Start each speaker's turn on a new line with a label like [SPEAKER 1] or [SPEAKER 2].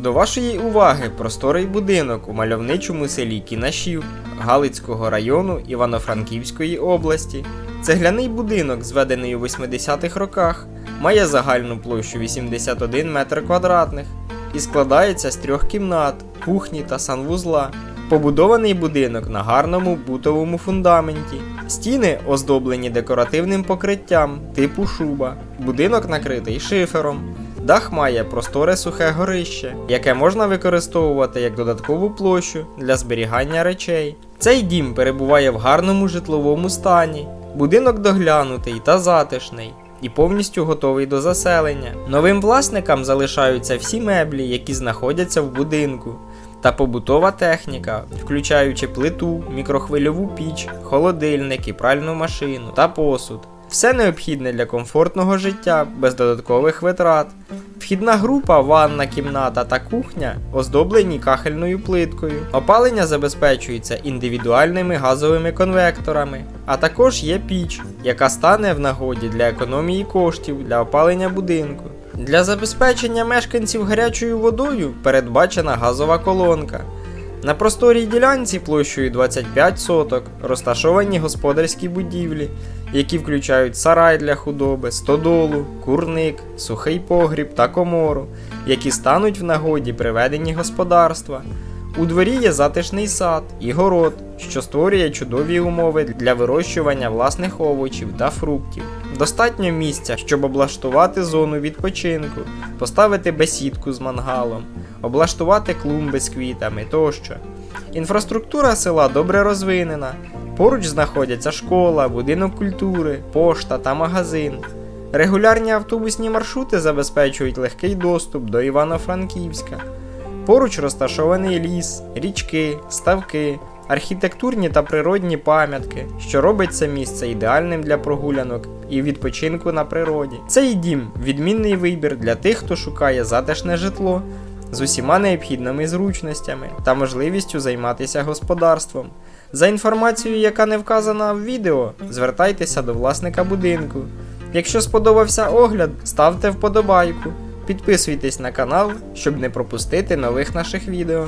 [SPEAKER 1] До вашої уваги просторий будинок у мальовничому селі Кінашів Галицького району Івано-Франківської області. Цегляний будинок, зведений у 80-х роках, має загальну площу 81 метр квадратних і складається з трьох кімнат, кухні та санвузла. Побудований будинок на гарному бутовому фундаменті. Стіни оздоблені декоративним покриттям типу шуба. Будинок накритий шифером. Дах має просторе сухе горище, яке можна використовувати як додаткову площу для зберігання речей. Цей дім перебуває в гарному житловому стані. Будинок доглянутий та затишний і повністю готовий до заселення. Новим власникам залишаються всі меблі, які знаходяться в будинку, та побутова техніка, включаючи плиту, мікрохвильову піч, холодильник і пральну машину та посуд. Все необхідне для комфортного життя без додаткових витрат. Вхідна група, ванна, кімната та кухня оздоблені кахельною плиткою. Опалення забезпечується індивідуальними газовими конвекторами, а також є піч, яка стане в нагоді для економії коштів для опалення будинку. Для забезпечення мешканців гарячою водою передбачена газова колонка. На просторій ділянці площею 25 соток розташовані господарські будівлі, які включають сарай для худоби, стодолу, курник, сухий погріб та комору, які стануть в нагоді при веденні господарства. У дворі є затишний сад і город, що створює чудові умови для вирощування власних овочів та фруктів. Достатньо місця, щоб облаштувати зону відпочинку, поставити бесідку з мангалом, облаштувати клумби з квітами тощо. Інфраструктура села добре розвинена. Поруч знаходяться школа, будинок культури, пошта та магазин. Регулярні автобусні маршрути забезпечують легкий доступ до Івано-Франківська. Поруч розташований ліс, річки, ставки, архітектурні та природні пам'ятки, що робить це місце ідеальним для прогулянок і відпочинку на природі. Цей дім відмінний вибір для тих, хто шукає затишне житло з усіма необхідними зручностями та можливістю займатися господарством. За інформацією, яка не вказана в відео, звертайтеся до власника будинку. Якщо сподобався огляд, ставте вподобайку, підписуйтесь на канал, щоб не пропустити нових наших відео.